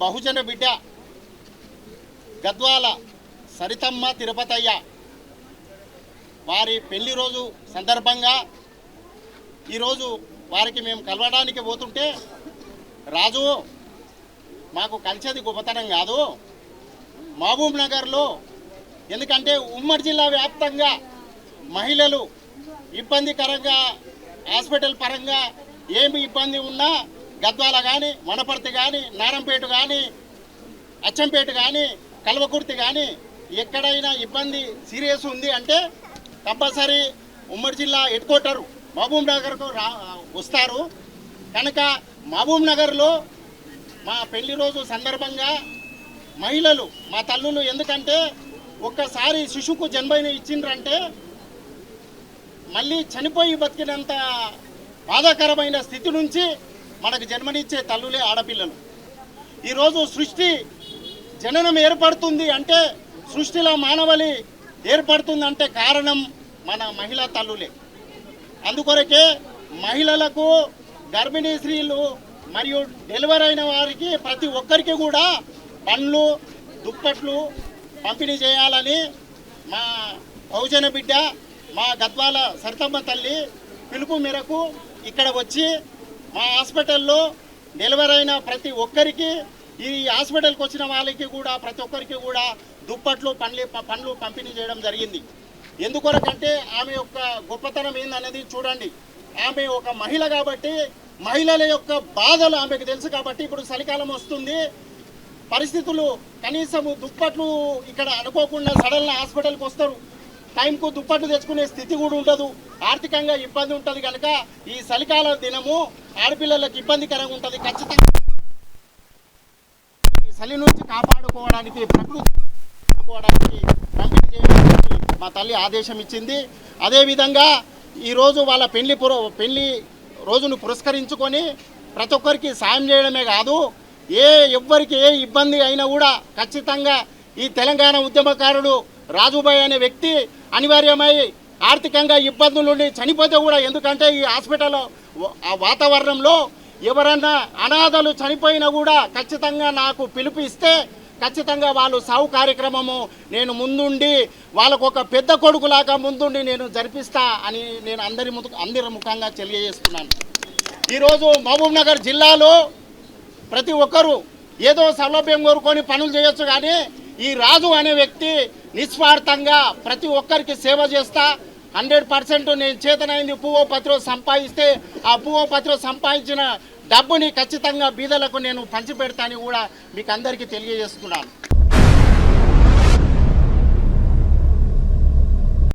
బహుజన బిడ్డ గద్వాల సరితమ్మ తిరుపతయ్య వారి పెళ్ళి రోజు సందర్భంగా ఈరోజు వారికి మేము కలవడానికి పోతుంటే రాజు మాకు కలిసేది గొప్పతనం కాదు. మహబూబ్ నగర్లో ఎందుకంటే ఉమ్మడి జిల్లా వ్యాప్తంగా మహిళలు ఇబ్బందికరంగా హాస్పిటల్ పరంగా ఏమి ఇబ్బంది ఉన్నా గద్వాల కానీ వనపర్తి కానీ నారంపేట కానీ అచ్చంపేట కానీ కల్వకుర్తి కానీ ఎక్కడైనా ఇబ్బంది సీరియస్ ఉంది అంటే కంపల్సరీ ఉమ్మడి జిల్లా హెడ్ క్వార్టర్ మహబూబ్ నగర్కు రా వస్తారు. కనుక మహబూబ్ నగర్లో మా పెళ్ళి రోజు సందర్భంగా మహిళలు మా తల్లులు ఎందుకంటే ఒక్కసారి శిశువుకు జన్మైన ఇచ్చిండ్రంటే మళ్ళీ చనిపోయి బతికినంత బాధాకరమైన స్థితి నుంచి మనకు జన్మనిచ్చే తల్లులే ఆడపిల్లలు. ఈరోజు సృష్టి జననం ఏర్పడుతుంది అంటే సృష్టిలో మానవలి ఏర్పడుతుందంటే కారణం మన మహిళా తల్లులే. అందుకొరకే మహిళలకు గర్భిణీ స్త్రీలు మరియు డెలివరీ అయిన వారికి ప్రతి ఒక్కరికి కూడా పండ్లు దుప్పట్లు పంపిణీ చేయాలని మా బహుజన బిడ్డ మా గద్వాల సరితమ్మ తల్లి పిలుపు మేరకు ఇక్కడ వచ్చి మా హాస్పిటల్లో డెలివరీ అయిన ప్రతి ఒక్కరికి ఈ హాస్పిటల్కి వచ్చిన వాళ్ళకి కూడా ప్రతి ఒక్కరికి కూడా దుప్పట్లు పండ్లు పండ్లు పంపిణీ చేయడం జరిగింది. ఎందుకొరకంటే ఆమె యొక్క గొప్పతనం ఏందనేది చూడండి. ఆమె ఒక మహిళ కాబట్టి మహిళల యొక్క బాధలు ఆమెకు తెలుసు కాబట్టి ఇప్పుడు చలికాలం వస్తుంది. పరిస్థితులు కనీసం దుప్పట్లు ఇక్కడ అనుకోకుండా సడన్ హాస్పిటల్కి వస్తారు. టైంకు దుప్పట్లు తెచ్చుకునే స్థితి కూడా ఉండదు. ఆర్థికంగా ఇబ్బంది ఉంటుంది కనుక ఈ చలికాల దినము ఆడపిల్లలకు ఇబ్బందికరంగా ఉంటుంది. ఖచ్చితంగా ఈ చలి నుంచి కాపాడుకోవడానికి ప్రకృతి కాపాడుకోవడానికి మా తల్లి ఆదేశం ఇచ్చింది. అదేవిధంగా ఈరోజు వాళ్ళ పెళ్ళి పుర పెళ్ళి రోజును పురస్కరించుకొని ప్రతి ఒక్కరికి సాయం చేయడమే కాదు ఏ ఎవ్వరికి ఏ ఇబ్బంది అయినా కూడా ఖచ్చితంగా ఈ తెలంగాణ ఉద్యమకారుడు రాజుబాయ్ అనే వ్యక్తి అనివార్యమై ఆర్థికంగా ఇబ్బందులు ఉండి చనిపోతే కూడా ఎందుకంటే ఈ హాస్పిటల్ ఆ వాతావరణంలో ఎవరన్నా అనాథలు చనిపోయినా కూడా ఖచ్చితంగా నాకు పిలుపు ఇస్తే ఖచ్చితంగా వాళ్ళు సావు కార్యక్రమము నేను ముందుండి వాళ్ళకు ఒక పెద్ద కొడుకులాగా ముందుండి నేను జరిపిస్తా అని నేను అందరి ముందు అందరి ముఖంగా తెలియజేస్తున్నాను. ఈరోజు మహబూబ్ నగర్ జిల్లాలో ప్రతి ఒక్కరూ ఏదో సౌలభ్యం కోరుకొని పనులు చేయొచ్చు కానీ ఈ రాజు అనే వ్యక్తి నిస్వార్థంగా ప్రతి ఒక్కరికి సేవ చేస్తా. హండ్రెడ్ పర్సెంట్ నేను చేతనైంది పువ్వో పత్రం సంపాదిస్తే ఆ పువ్వో పత్రం సంపాదించిన డబ్బుని ఖచ్చితంగా బీదలకు నేను పంచిపెడతానని కూడా మీకు అందరికీ తెలియజేస్తున్నాను.